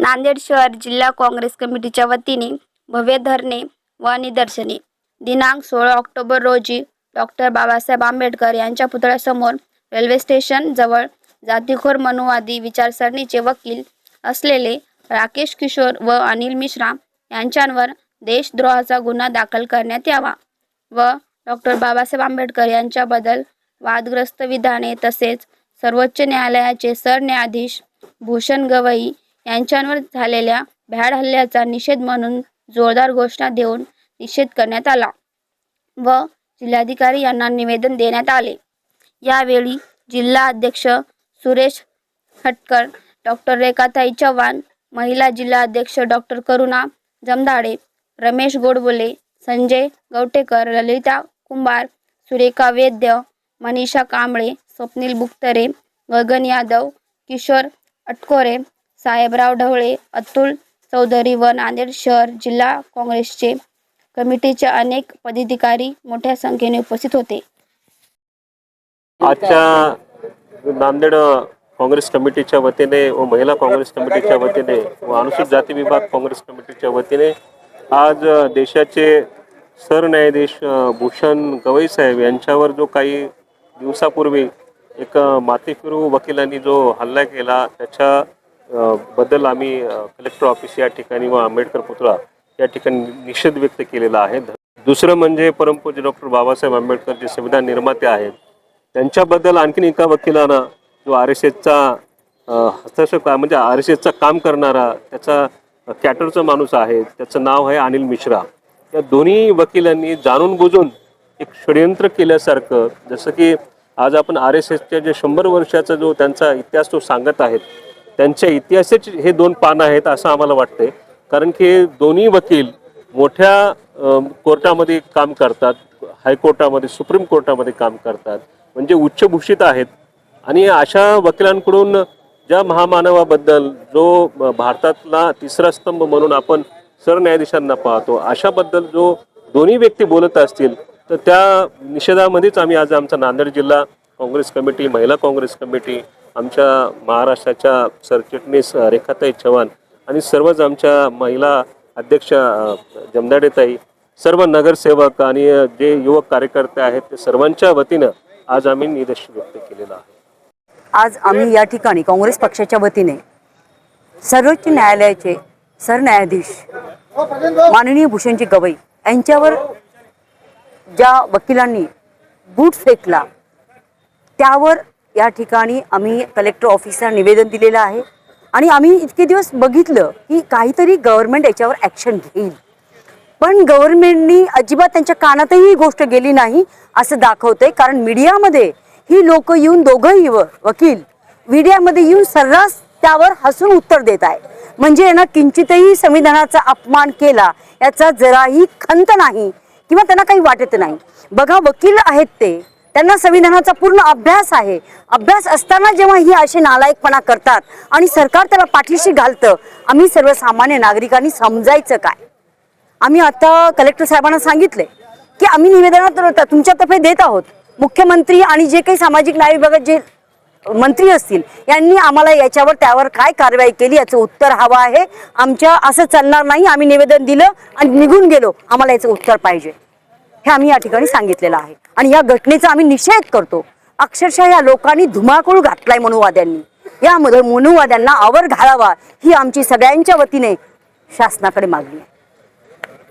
नांदेड शहर जिल्हा काँग्रेस कमिटीच्या वतीने भव्य धरणे व निदर्शने. दिनांक सोळा ऑक्टोबर रोजी डॉक्टर बाबासाहेब आंबेडकर यांच्या पुतळ्यासमोर रेल्वे स्टेशन जवळ जातीखोर मनुवादी विचारसरणीचे वकील असलेले राकेश किशोर व अनिल मिश्रा यांच्यावर देशद्रोहाचा गुन्हा दाखल करण्यात यावा व डॉक्टर बाबासाहेब आंबेडकर यांच्याबद्दल वादग्रस्त विधाने तसेच सर्वोच्च न्यायालयाचे सरन्यायाधीश भूषण गवई यांच्यावर झालेल्या भ्याड हल्ल्याचा निषेध म्हणून जोरदार घोषणा देऊन निषेध करण्यात आला व जिल्हाधिकारी यांना निवेदन देण्यात आले. यावेळी जिल्हा अध्यक्ष सुरेश हटकर डॉक्टर रेखाताई चव्हाण महिला जिल्हा अध्यक्ष डॉक्टर करुणा जमदाडे रमेश गोडबोले संजय गवटेकर ललिता कुंभार सुरेखा वैद्य मनीषा कांबळे स्वप्नील बुक्तरे गगन यादव किशोर अटकोरे साहेबराव ढवळे अतुल चौधरी व नांदेड शहर जिल्हा काँग्रेसचे कमिटीचे अनेक पदाधिकारी मोठ्या संख्येने उपस्थित होते. आजच्या नांदेड काँग्रेस कमिटीच्या वतीने व महिला काँग्रेस कमिटीच्या वतीने व अनुसूचित जाती विभाग काँग्रेस कमिटीच्या वतीने आज देशाचे सरन्यायाधीश भूषण गवई साहेब यांच्यावर जो काही दिवसापूर्वी एक अ, माथेफिरू वकिलांनी जो हल्ला केला त्याच्या बद्दल आम्ही कलेक्टर ऑफिस या ठिकाणी व आंबेडकर पुतळा या ठिकाणी निषेध व्यक्त केलेला आहे. दुसरं म्हणजे परमपूज्य डॉक्टर बाबासाहेब आंबेडकर जे संविधान निर्माते आहेत त्यांच्याबद्दल आणखीन एका वकिलानं जो आर एस एसचा हस्तक्षेप म्हणजे आर एस एसचा काम करणारा त्याचा कॅटरचा माणूस आहे त्याचं नाव आहे अनिल मिश्रा. या दोन्ही वकिलांनी जाणून बुजून एक षडयंत्र केल्यासारखं जसं की आज आपण आर एस एसच्या जे शंभर वर्षाचा जो त्यांचा इतिहास तो सांगत आहेत त्यांच्या इतिहासाचे हे दोन पानं आहेत असं आम्हाला वाटते कारण की दोन्ही वकील मोठ्या कोर्टामध्ये काम करतात हायकोर्टामध्ये सुप्रीम कोर्टामध्ये काम करतात म्हणजे उच्चभूषित आहेत. आणि अशा वकिलांकडून ज्या महामानवाबद्दल जो भारतातला तिसरा स्तंभ म्हणून आपण सरन्यायाधीशांना पाहतो अशाबद्दल जो दोन्ही व्यक्ती बोलत असतील तर त्या निषेधामध्येच आम्ही आज आमचा नांदेड जिल्हा काँग्रेस कमिटी महिला काँग्रेस कमिटी आमच्या महाराष्ट्राच्या सरचिटणीस रेखाताई चव्हाण आणि सर्वच आमच्या महिला अध्यक्ष जमदाडेताई सर्व नगरसेवक आणि जे युवक कार्यकर्ते आहेत ते सर्वांच्या वतीनं आज आम्ही निदर्श व्यक्त केलेलं आहे. आज आम्ही या ठिकाणी काँग्रेस पक्षाच्या वतीने सर्वोच्च न्यायालयाचे सरन्यायाधीश माननीय भूषणजी गवई यांच्यावर ज्या वकिलांनी बूट फेकला त्यावर या ठिकाणी आम्ही कलेक्टर ऑफिसला निवेदन दिलेलं आहे. आणि आम्ही इतके दिवस बघितलं की काहीतरी गव्हर्नमेंट याच्यावर ॲक्शन घेईल. पण गव्हर्नमेंटनी अजिबात त्यांच्या कानातही ही गोष्ट गेली नाही असं दाखवतंय. कारण मीडियामध्ये ही लोक येऊन दोघंही व- वकील मीडियामध्ये येऊन सर्रास त्यावर हसून उत्तर देत आहे म्हणजे यांना किंचितही संविधानाचा अपमान केला याचा जराही खंत नाही किंवा त्यांना काही वाटत नाही. बघा वकील आहेत ते. त्यांना संविधानाचा पूर्ण अभ्यास आहे. अभ्यास असताना जेव्हा ही असे नालायकपणा करतात आणि सरकार त्याला पाठीशी घालतं आम्ही सर्वसामान्य नागरिकांनी समजायचं काय? आम्ही आता कलेक्टर साहेबांना सांगितले की आम्ही निवेदनात तुमच्यातर्फे देत आहोत. मुख्यमंत्री आणि जे काही सामाजिक न्याय विभागात जे मंत्री असतील यांनी आम्हाला याच्यावर त्यावर काय कारवाई केली याचं उत्तर हवं आहे. आमच्या असं चालणार नाही आम्ही निवेदन दिलं आणि निघून गेलो. आम्हाला याचं उत्तर पाहिजे. हे आम्ही या ठिकाणी सांगितलेलं आहे. आणि या घटनेचा आम्ही निषेध करतो. अक्षरशः या लोकांनी धुमाकूळ घातलाय मनुवाद्यांनी. या मनुवाद्यांना आवर घालावा ही आमची सगळ्यांच्या वतीने शासनाकडे मागणी आहे.